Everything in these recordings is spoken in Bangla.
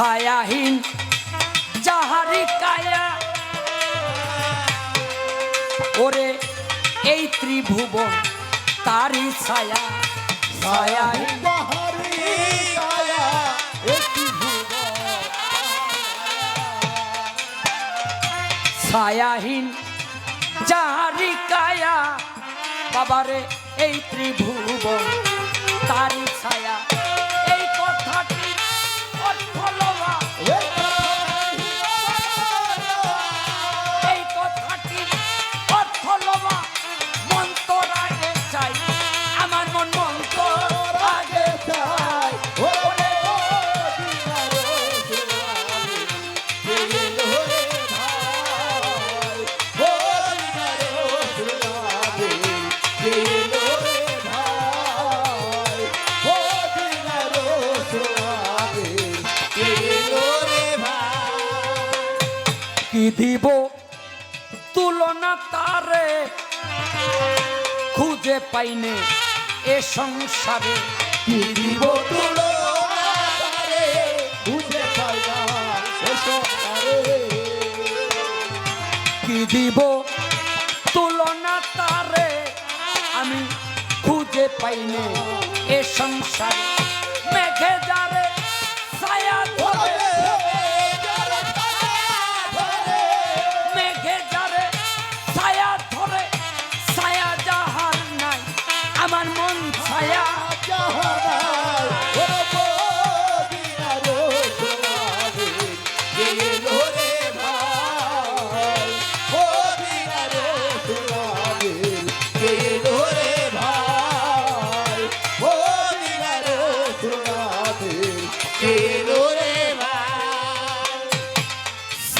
ছায়াহীন যাহারি কায়া। ওরে, এই ত্রিভুবন তারি ছায়া, ছায়াহীন। ছায়াহীন যাহারি কায়া, বাবারে, এই ত্রিভুবন তারি ছায়া। দিব তুলনা তারে খুঁজে পাইনে এ সংসারে। কি দিব তারে কি দিব তুলনা তারে আমি খুঁজে পাইনে এ সংসারে। মেঘে যারে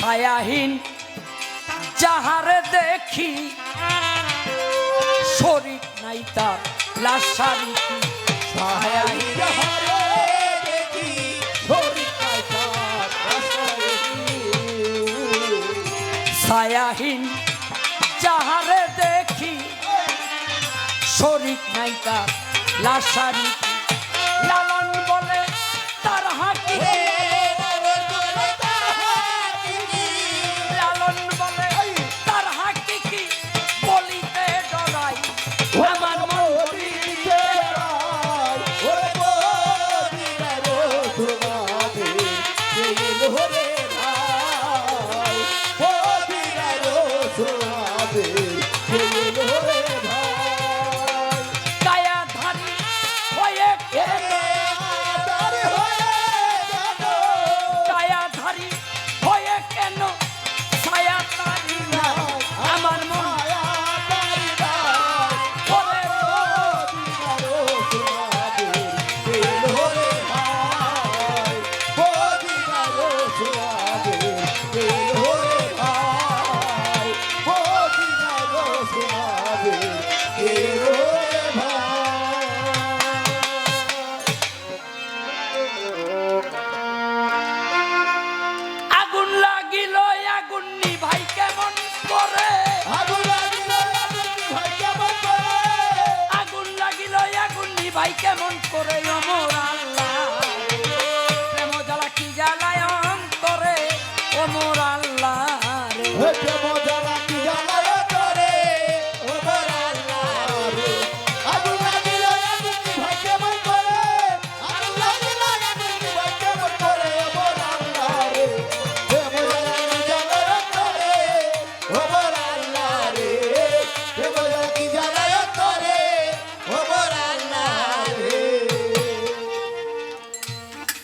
ছায়াহীন যাহারে দেখি শরীর নাই তার লাশারি ছায়াহীন ছায়াহীন যাহারে দেখি শরীর নাই তার লাশারি কায়া ¡Corre!